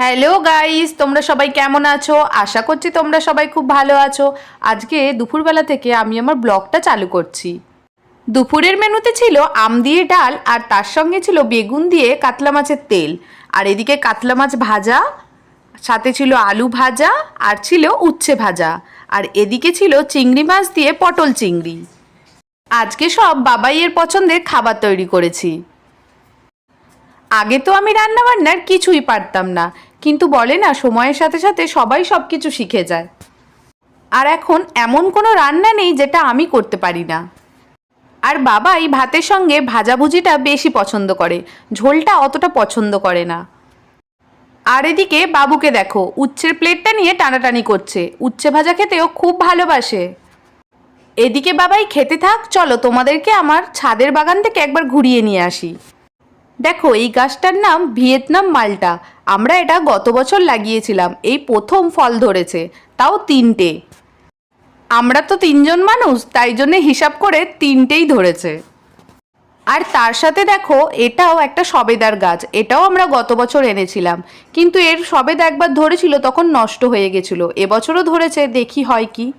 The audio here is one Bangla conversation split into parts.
হ্যালো গাইস, তোমরা সবাই কেমন আছো? আশা করছি তোমরা সবাই খুব ভালো আছো। আজকে দুপুরবেলা থেকে আমি আমার ব্লগটা চালু করছি। দুপুরের মেনুতে ছিল আম দিয়ে ডাল আর তার সঙ্গে ছিল বেগুন দিয়ে কাতলা মাছের তেল। আর এদিকে কাতলা মাছ ভাজা, সাথে ছিল আলু ভাজা আর ছিল উচ্ছে ভাজা। আর এদিকে ছিল চিংড়ি মাছ দিয়ে পটল চিংড়ি। আজকে সব বাবাইয়ের পছন্দের খাবার তৈরি করেছি। আগে তো আমি রান্না বান্নার কিছুই পারতাম না। কিন্তু বলে না, সময়ের সাথে সাথে সবাই সব কিছু শিখে যায়। আর এখন এমন কোনো রান্না নেই যেটা আমি করতে পারি না। আর বাবাই ভাতের সঙ্গে ভাজাভুজিটা বেশি পছন্দ করে, ঝোলটা অতটা পছন্দ করে না। আর এদিকে বাবুকে দেখো, উচ্ছের প্লেটটা নিয়ে টানাটানি করছে, উচ্ছে ভাজা খেতেও খুব ভালোবাসে। এদিকে বাবাই, খেতে থাক, চলো তোমাদেরকে আমার ছাদের বাগান থেকে একবার ঘুরিয়ে নিয়ে আসি। দেখো, এই গাছটার নাম ভিয়েতনাম মালটা। আমরা এটা গত বছর লাগিয়েছিলাম। এই প্রথম ফল ধরেছে। তাও তিনটে। আমরা তো তিনজন মানুষ, তাই জন্য হিসাব করে তিনটেই ধরেছে। আর তার সাথে দেখো, এটাও একটা সবেদার গাছ। এটাও আমরা গত বছর এনেছিলাম। কিন্তু এর সবেদা একবার ধরেছিল, তখন নষ্ট হয়ে গেছিল। এবছরও ধরেছে, দেখি হয় কি।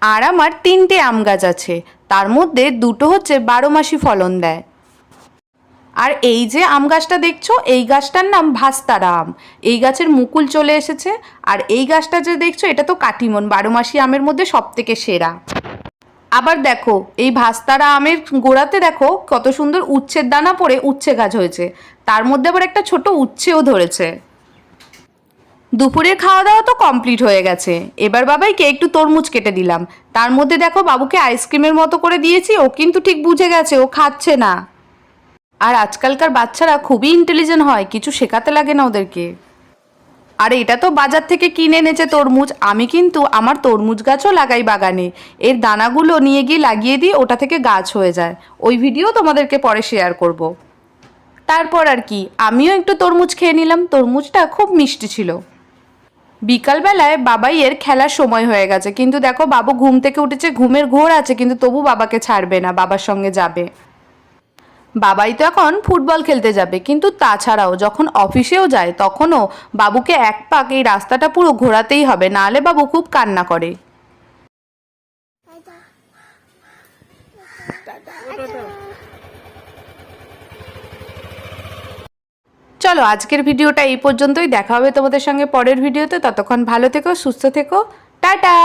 আর আমার তিনটে আম গাছ আছে। তার মধ্যে দুটো হচ্ছে বারো মাসি ফলন দেয়। আর এই যে আম গাছটা দেখছ, এই গাছটার নাম ভাস্তারা আম এই গাছের মুকুল চলে এসেছে। আর এই গাছটা যে দেখছ, এটা তো কাটিমন বারো মাসি আমের মধ্যে সব থেকে সেরা। আবার দেখো, এই ভাস্তারা আমের গোড়াতে দেখো, কত সুন্দর উচ্ছের দানা পড়ে, উচ্ছে গাছ হয়েছে। তার মধ্যে আবার একটা ছোট উচ্ছেও ধরেছে। দুপুরের খাওয়া দাওয়া তো কমপ্লিট হয়ে গেছে। এবার বাবাইকে একটু তরমুজ কেটে দিলাম। তার মধ্যে দেখো, বাবুকে আইসক্রিমের মতো করে দিয়েছি, ও কিন্তু ঠিক বুঝে গেছে, ও খাচ্ছে না। আর আজকালকার বাচ্চারা খুবই ইন্টেলিজেন্ট হয়, কিছু শেখাতে লাগে না ওদেরকে। আর এটা তো বাজার থেকে কিনে এনেছে তরমুজ, আমি কিন্তু আমার তরমুজ গাছও লাগাই বাগানে। এর দানাগুলো নিয়ে গিয়ে লাগিয়ে দিই ওটা থেকে গাছ হয়ে যায়। ওই ভিডিও তোমাদেরকে পরে শেয়ার করব। তারপর আর কি, আমিও একটু তরমুজ খেয়ে নিলাম। তরমুজটা খুব মিষ্টি ছিল। বিকালবেলায় বাবাই এর খেলার সময় হয়ে গেছে। কিন্তু দেখো, বাবু ঘুম থেকে উঠেছে, ঘুমের ঘোর আছে, কিন্তু তবু বাবাকে ছাড়বে না, বাবার সঙ্গে যাবে। বাবাই তো এখন ফুটবল খেলতে যাবে। কিন্তু তাছাড়াও যখন অফিসেও যায়, তখনও বাবুকে এক পাক এই রাস্তাটা পুরো ঘোরাতেই হবে, নাহলে বাবু খুব কান্না করে। চলো, আজকের ভিডিওটা এই পর্যন্তই। দেখা হবে তোমাদের সঙ্গে পরের ভিডিওতে। ততক্ষণ ভালো থেকো, সুস্থ থেকো। টাটা!